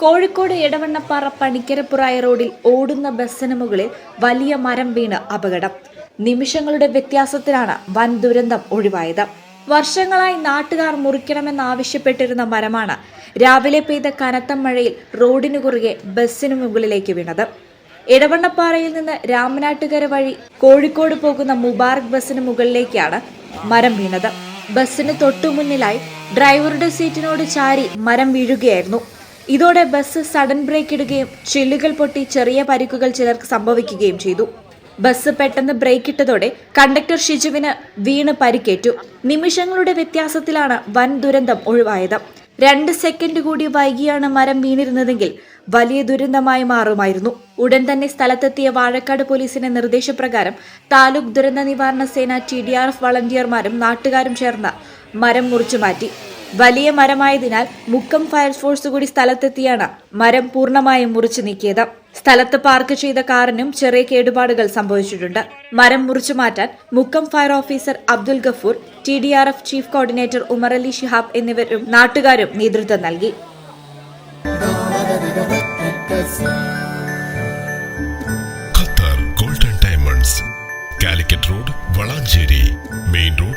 കോഴിക്കോട് എടവണ്ണപ്പാറ പണിക്കരപ്പുറായ റോഡിൽ ഓടുന്ന ബസ്സിന് മുകളിൽ വലിയ മരം വീണ് അപകടം. നിമിഷങ്ങളുടെ വ്യത്യാസത്തിലാണ് വൻ ദുരന്തം ഒഴിവായത്. വർഷങ്ങളായി നാട്ടുകാർ മുറിക്കണമെന്നാവശ്യപ്പെട്ടിരുന്ന മരമാണ് രാവിലെ പെയ്ത കനത്ത മഴയിൽ റോഡിനു കുറുകെ ബസ്സിനു മുകളിലേക്ക് വീണത്. എടവണ്ണപ്പാറയിൽ നിന്ന് രാമനാട്ടുകര വഴി കോഴിക്കോട് പോകുന്ന മുബാറക് ബസ്സിന് മുകളിലേക്കാണ് മരം വീണത്. ബസ്സിന് തൊട്ടുമുന്നിലായി ഡ്രൈവറുടെ സീറ്റിനോട് ചാരി മരം വീഴുകയായിരുന്നു. ഇതോടെ ബസ് സഡൻ ബ്രേക്ക് ഇടുകയും ചില്ലുകൾ പൊട്ടി ചെറിയ പരിക്കുകൾ ചിലർക്ക് സംഭവിക്കുകയും ചെയ്തു. ബസ് പെട്ടെന്ന് ബ്രേക്ക് ഇട്ടതോടെ കണ്ടക്ടർ ഷിജുവിന് വീണ് പരിക്കേറ്റു. നിമിഷങ്ങളുടെ വ്യത്യാസത്തിലാണ് വൻ ദുരന്തം ഒഴിവായത്. രണ്ട് സെക്കൻഡ് കൂടി വൈകിയാണ് മരം വീണിരുന്നതെങ്കിൽ വലിയ ദുരന്തമായി മാറുമായിരുന്നു. ഉടൻ തന്നെ സ്ഥലത്തെത്തിയ വാഴക്കാട് പോലീസിന്റെ നിർദ്ദേശപ്രകാരം താലൂക്ക് ദുരന്ത നിവാരണ സേന ടി ഡി ആർ എഫ് വളണ്ടിയർമാരും നാട്ടുകാരും ചേർന്ന് മരം മുറിച്ചു മാറ്റി. വലിയ മരമായതിനാൽ മുക്കം ഫയർഫോഴ്സ് കൂടി സ്ഥലത്തെത്തിയാണ് മരം പൂർണമായും മുറിച്ചു നീക്കിയത്. സ്ഥലത്ത് പാർക്ക് ചെയ്ത കാറിനും ചെറിയ കേടുപാടുകൾ സംഭവിച്ചിട്ടുണ്ട്. മരം മുറിച്ചു മാറ്റാൻ Mukkam fire officer Abdul Gafoor T D R F chief coordinator Umar Ali Shihab എന്നിവരും നാട്ടുകാരും നേതൃത്വം നൽകി. Qatar golden diamonds Calicut road Valanchery main road